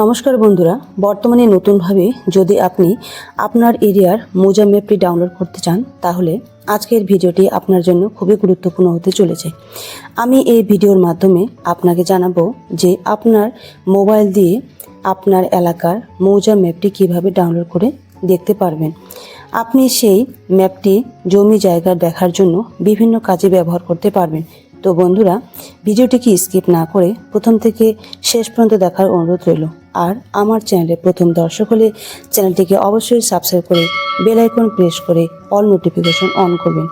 নমস্কার বন্ধুরা, বর্তমানে নতুনভাবে যদি আপনি আপনার এরিয়ার মোজা ম্যাপটি ডাউনলোড করতে চান, তাহলে আজকের ভিডিওটি আপনার জন্য খুবই গুরুত্বপূর্ণ হতে চলেছে। আমি এই ভিডিওর মাধ্যমে আপনাকে জানাব যে আপনার মোবাইল দিয়ে আপনার এলাকার মৌজা ম্যাপটি কীভাবে ডাউনলোড করে দেখতে পারবেন। আপনি সেই ম্যাপটি জমি জায়গা দেখার জন্য বিভিন্ন কাজে ব্যবহার করতে পারবেন। তো বন্ধুরা ভিডিওটিকে স্কিপ না করে প্রথম থেকে শেষ পর্যন্ত দেখার অনুরোধ রইল। আর আমার চ্যানেলে প্রথম দর্শক হলে চ্যানেলটিকে অবশ্যই সাবস্ক্রাইব করে বেল আইকন প্রেস করে অল নোটিফিকেশন অন করবেন।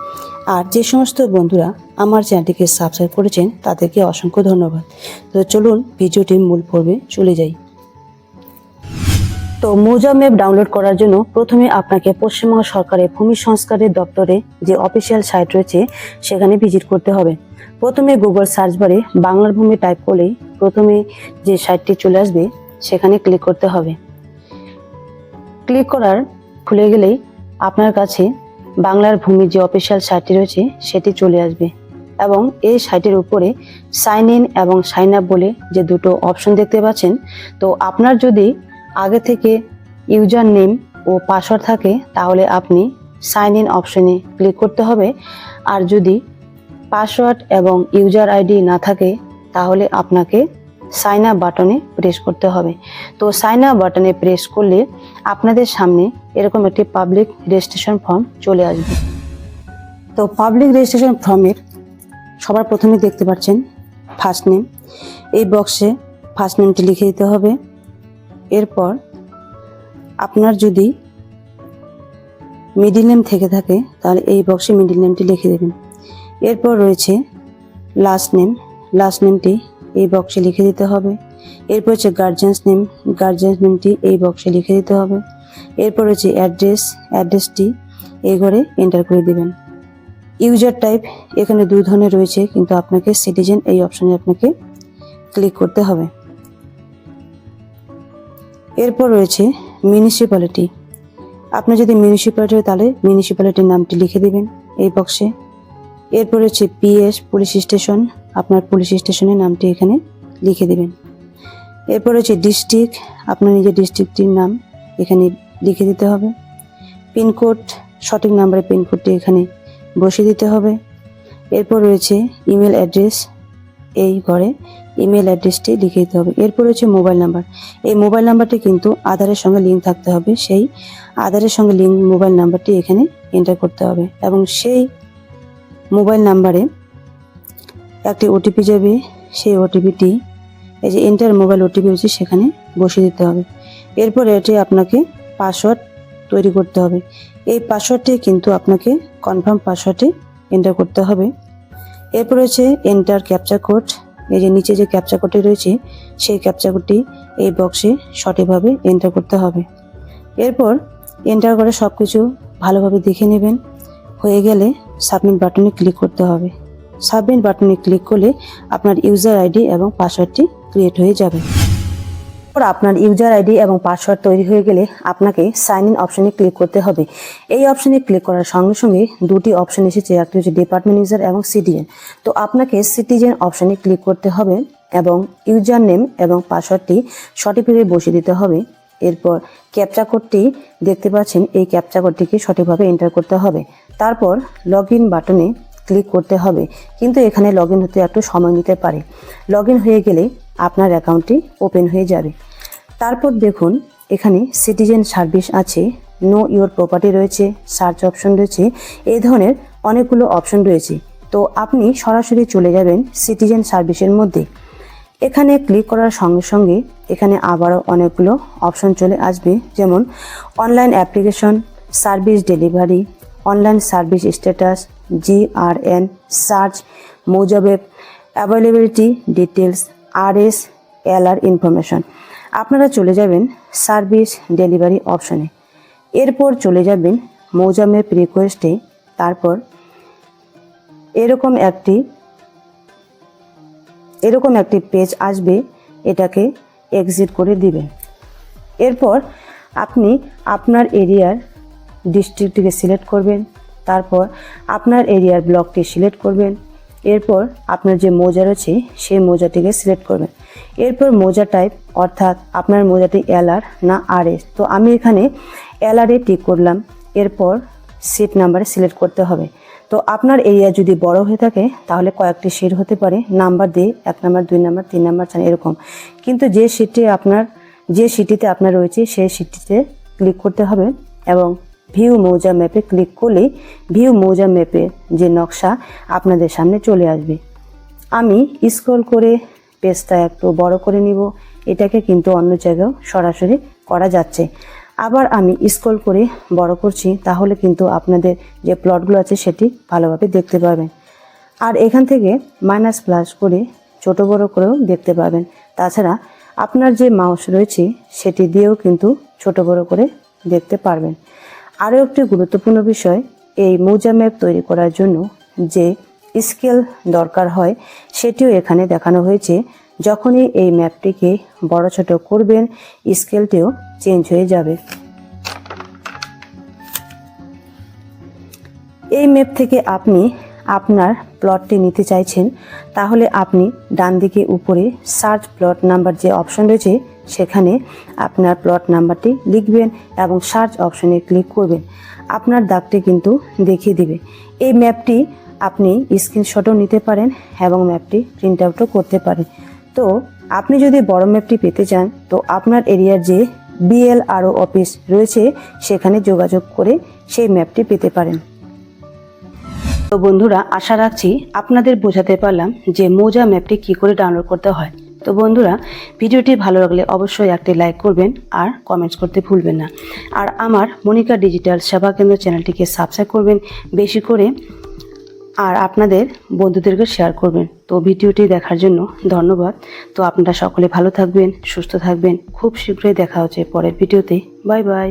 আর যে সমস্ত বন্ধুরা আমার চ্যানেলটিকে সাবস্ক্রাইব করেছেন, তাদেরকে অসংখ্য ধন্যবাদ। তো চলুন, ভিডিওটির মূল পর্বে চলে যাই। তো মৌজা ম্যাপ ডাউনলোড করার জন্য প্রথমে আপনাকে পশ্চিমবঙ্গ সরকারের ভূমি সংস্কারের দপ্তরে যে অফিসিয়াল সাইট রয়েছে, সেখানে ভিজিট করতে হবে। প্রথমে গুগল সার্চ বারে বাংলার ভূমি টাইপ করলেই প্রথমে যে সাইটটি চলে আসবে, সেখানে ক্লিক করতে হবে। ক্লিক করার খুলে গেলেই আপনার কাছে বাংলার ভূমির যে অফিসিয়াল সাইটটি রয়েছে, সেটি চলে আসবে এবং এই সাইটের উপরে সাইন ইন এবং সাইন আপ বলে যে দুটো অপশন দেখতে পাচ্ছেন। তো আপনার যদি আগে থেকে ইউজার নেম ও পাসওয়ার্ড থাকে, তাহলে আপনি সাইন ইন অপশনে ক্লিক করতে হবে। আর যদি পাসওয়ার্ড এবং ইউজার আইডি না থাকে, তাহলে আপনাকে সাইন আপ বাটনে প্রেস করতে হবে। তো সাইন আপ বাটনে প্রেস করলে আপনাদের সামনে এরকম একটি পাবলিক রেজিস্ট্রেশন ফর্ম চলে আসবে। তো পাবলিক রেজিস্ট্রেশন ফর্মের সবার প্রথমে দেখতে পাচ্ছেন ফার্স্ট নেম। এই বক্সে ফার্স্ট নেমটি লিখে দিতে হবে। এরপর আপনার যদি মিডিল নেম থেকে থাকে, তাহলে এই বক্সে মিডিল নেমটি লিখে দেবেন। এরপর রয়েছে লাস্ট নেম লাস্ট নেমটি এই বক্সে লিখে দিতে হবে। এরপর হচ্ছে গার্জেন্স নেম গার্জেন্স নেমটি এই বক্সে লিখে দিতে হবে। এরপর হচ্ছে অ্যাড্রেস অ্যাড্রেসটি এই ঘরে এন্টার করে দেবেন। ইউজার টাইপ এখানে দুই ধরনের রয়েছে, কিন্তু আপনাকে সিটিজেন এই অপশানে আপনাকে ক্লিক করতে হবে। এরপর রয়েছে মিউনিসিপ্যালিটি আপনি যদি মিউনিসিপ্যালিটি হয় তাহলে মিউনিসিপ্যালিটির নামটি লিখে দিবেন এই বক্সে এরপর হচ্ছে পিএস পুলিশ স্টেশন আপনার পুলিশ স্টেশনের নামটি এখানে লিখে দিবেন। এরপর রয়েছে ডিস্ট্রিক্ট আপনার নিজের ডিস্ট্রিক্টটির নাম এখানে লিখে দিতে হবে। পিনকোড, সঠিক নাম্বারের পিনকোডটি এখানে বসিয়ে দিতে হবে। এরপর রয়েছে ইমেল অ্যাড্রেস এই ঘরে ইমেল অ্যাড্রেসটি লিখে দিতে হবে। এরপর হচ্ছে মোবাইল নাম্বার এই মোবাইল নাম্বারটি কিন্তু আধারের সঙ্গে লিঙ্ক থাকতে হবে। সেই আধারের সঙ্গে লিঙ্ক মোবাইল নাম্বারটি এখানে এন্টার করতে হবে। এবং সেই মোবাইল নাম্বারে একটি ওটিপি যাবে। সেই ওটিপিটি এই যে এন্টার মোবাইল ওটিপি হচ্ছে সেখানে বসিয়ে দিতে হবে। এরপর এটি আপনাকে পাসওয়ার্ড তৈরি করতে হবে। এই পাসওয়ার্ডটি কিন্তু আপনাকে কনফার্ম পাসওয়ার্ডটি এন্টার করতে হবে। এরপর হচ্ছে এন্টার ক্যাপচার কোড এই যে নিচে যে ক্যাপচা কোডটি রয়েছে, সেই ক্যাপচা কোডটি এই বক্সে সঠিকভাবে এন্টার করতে হবে। এরপর এন্টার করে সব কিছু ভালোভাবে দেখে নেবেন। হয়ে গেলে সাবমিট বাটনে ক্লিক করতে হবে। সাবমিট বাটনে ক্লিক করলে আপনার ইউজার আইডি এবং পাসওয়ার্ডটি ক্রিয়েট হয়ে যাবে। এরপর আপনার ইউজার আইডি এবং পাসওয়ার্ড তৈরি হয়ে গেলে আপনাকে সাইন ইন অপশনে ক্লিক করতে হবে। এই অপশনে ক্লিক করার সঙ্গে সঙ্গে দুটি অপশন এসেছে, একটি হচ্ছে ডিপার্টমেন্ট ইউজার এবং সিটিজেন তো আপনাকে সিটিজেন অপশনে ক্লিক করতে হবে এবং ইউজার নেম এবং পাসওয়ার্ডটি সঠিকভাবে বসিয়ে দিতে হবে। এরপর ক্যাপচা কোডটি দেখতে পাচ্ছেন, এই ক্যাপচা কোডটিকে সঠিকভাবে এন্টার করতে হবে। তারপর লগ ইন বাটনে ক্লিক করতে হবে। কিন্তু এখানে লগ হতে একটু সময় নিতে পারে। লগ হয়ে গেলে আপনার অ্যাকাউন্টটি ওপেন হয়ে যাবে। তারপর দেখুন, এখানে সিটিজেন সার্ভিস আছে, নো ইওর প্রপার্টি রয়েছে, সার্চ অপশন রয়েছে, এই ধরনের অনেকগুলো অপশন রয়েছে। তো আপনি সরাসরি চলে যাবেন সিটিজেন সার্ভিসের মধ্যে। এখানে ক্লিক করার সঙ্গে সঙ্গে এখানে আবারও অনেকগুলো অপশন চলে আসবে, যেমন online application, service delivery, online service status, GRN, search মোজাবেব availability details R S LR information. আপনারা চলে যাবেন সার্ভিস ডেলিভারি অপশনে। এরপর চলে যাবেন মৌজামের রিকোয়েস্টে। তারপর এরকম একটি এরকম একটি পেজ আসবে, এটাকে এক্সিট করে দিবেন। এরপর আপনি আপনার এরিয়ার ডিস্ট্রিক্টটিকে সিলেক্ট করবেন। তারপর আপনার এরিয়ার ব্লকটি সিলেক্ট করবেন। এরপর আপনার যে মোজা রয়েছে, সেই মোজাটিকে সিলেক্ট করবেন। এরপর মোজা টাইপ অর্থাৎ আপনার মোজাটি এলআর না আর এস তো আমি এখানে এলআরে টিক করলাম, এরপর সিট নাম্বারে সিলেক্ট করতে হবে। তো আপনার এরিয়া যদি বড় হয়ে থাকে, তাহলে কয়েকটি সিট হতে পারে। নাম্বার দিয়ে এক নাম্বার দুই নাম্বার তিন নাম্বার চান এরকম। কিন্তু যে সিটটি আপনার, যে সিটিতে আপনার রয়েছে, সেই সিটটিতে ক্লিক করতে হবে এবং ভিউ মৌজা ম্যাপে ক্লিক করলেই ভিউ মৌজা ম্যাপে যে নকশা আপনাদের সামনে চলে আসবে। আমি স্ক্রল করে পেজটা একটু বড় করে নিব। এটাকে কিন্তু অন্য জায়গাও সরাসরি করা যাচ্ছে। আবার আমি স্ক্রল করে বড় করছি, তাহলে কিন্তু আপনাদের যে প্লটগুলো আছে সেটি ভালোভাবে দেখতে পাবেন। আর এখান থেকে মাইনাস প্লাস করে ছোট বড় করেও দেখতে পাবেন। তাছাড়া আপনার যে মাউস রয়েছে, সেটি দিয়েও কিন্তু ছোট বড় করে দেখতে পারবেন। আরও একটি গুরুত্বপূর্ণ বিষয়, এই মৌজা ম্যাপ তৈরি করার জন্য যে স্কেল দরকার হয়, সেটিও এখানে দেখানো হয়েছে। যখনই এই ম্যাপটিকে বড় ছোট করবেন, স্কেলটিও চেঞ্জ হয়ে যাবে। এই ম্যাপ থেকে আপনি আপনার প্লটটি নিতে চাইছেন, তাহলে আপনি ডান দিকে উপরে সার্চ প্লট নাম্বার যে অপশন রয়েছে, সেখানে আপনার প্লট নাম্বারটি লিখবেন এবং সার্চ অপশনে ক্লিক করবেন। আপনার দাগটি কিন্তু দেখিয়ে দিবে। এই ম্যাপটি আপনি স্ক্রিনশটও নিতে পারেন এবং ম্যাপটি প্রিন্ট আউটও করতে পারেন। তো আপনি যদি বড় ম্যাপটি পেতে চান, তো আপনার এরিয়ার যে বিএলআরও অফিস রয়েছে, সেখানে যোগাযোগ করে সেই ম্যাপটি পেতে পারেন। তো বন্ধুরা, আশা রাখছি আপনাদের বোঝাতে পারলাম যে মোজা ম্যাপটি কি করে ডাউনলোড করতে হয়। তো বন্ধুরা, ভিডিওটি ভালো লাগলে অবশ্যই একটি লাইক করবেন আর কমেন্টস করতে ভুলবেন না। আর আমার মনিকা ডিজিটাল সেবা কেন্দ্র চ্যানেলটিকে সাবস্ক্রাইব করবেন বেশি করে আর আপনাদের বন্ধুদেরকে শেয়ার করবেন। তো ভিডিওটি দেখার জন্য ধন্যবাদ। তো আপনারা সকলে ভালো থাকবেন, সুস্থ থাকবেন। খুব শীঘ্রই দেখা হচ্ছে পরের ভিডিওতে। Bye bye